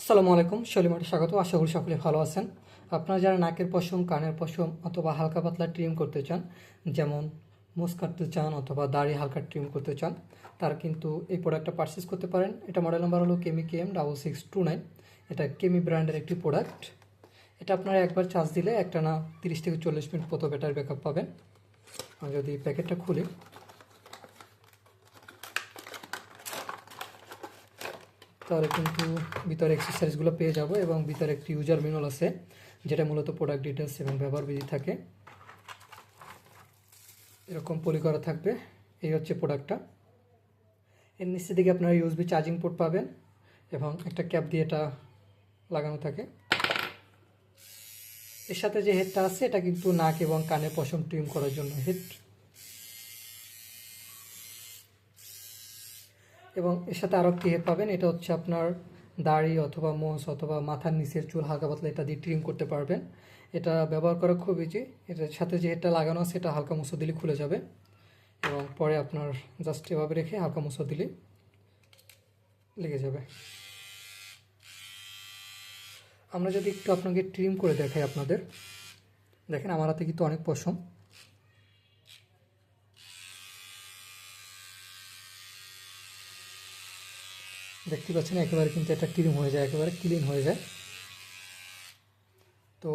আসসালামু আলাইকুম শলিমারে স্বাগত, আশা করি সকলে ভালো আছেন। আপনারা যারা নাকের পশম, কানের পশম অথবা হালকা পাতলা ট্রিম করতে চান, যেমন মুস কাটতে চান অথবা দাড়ি হালকা ট্রিম করতে চান, তারা কিন্তু এই প্রোডাক্টটা পারচেস করতে পারেন। এটা মডেল নাম্বার হলো Kemei K M double six two nine এটা কেমি ব্র্যান্ডের একটি প্রোডাক্ট এটা আপনারা একবার চার্জ দিলে একটা না তিরিশ থেকে চল্লিশ মিনিট মতো ব্যাটারি ব্যাকআপ পাবেন। আর যদি প্যাকেটটা খুলি তাহলে কিন্তু ভিতরে এক্সারসাইজগুলো পেয়ে যাব এবং ভিতরে একটি ইউজার ম্যানুয়াল আছে, যেটা মূলত প্রোডাক্ট ডিটেলস এবং ব্যবহার বিধি থাকে। এরকম পলি করা থাকবে, এই হচ্ছে প্রোডাক্টটা এর নিচের দিকে আপনারা ইউএসবি চার্জিং পোর্ট পাবেন এবং একটা ক্যাপ দিয়ে এটা লাগানো থাকে। এর সাথে যে হেডটা আছে, এটা কিন্তু নাক এবং কানে পশম ট্রিম করার জন্য। হেড এবং এর সাথে আরও একটি হেড পাবেন, এটা হচ্ছে আপনার দাড়ি অথবা মোষ অথবা মাথার নিচের চুল হালকা পাতলা এটা দিয়ে ট্রিম করতে পারবেন। এটা ব্যবহার করা খুব ইজি এটার সাথে যে হেডটা লাগানো আছে, এটা হালকা মুছো দিলে খুলে যাবে। এবং পরে আপনার জাস্ট এভাবে রেখে হালকা মুছো দিলে লেগে যাবে। আমরা যদি একটু আপনাকে ট্রিম করে দেখাই আপনাদের। দেখেন, আমার হাতে কিন্তু অনেক পশম। দেখতে পাচ্ছেন, একেবারে কিন্তু এটা ক্লিন হয়ে যায়, একেবারে ক্লিন হয়ে যায়। তো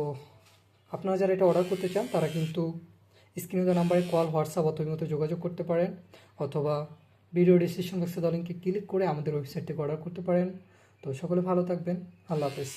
আপনারা যারা এটা অর্ডার করতে চান, তারা কিন্তু স্ক্রিনে দেওয়া নাম্বারে কল হোয়াটসঅ্যাপ অথবা মতো যোগাযোগ করতে পারেন, অথবা ভিডিও ডিসক্রিপশন বক্সে দেওয়া লিঙ্কে ক্লিক করে আমাদের ওয়েবসাইট থেকে অর্ডার করতে পারেন। তো সকলে ভালো থাকবেন, আল্লাহ হাফেজ।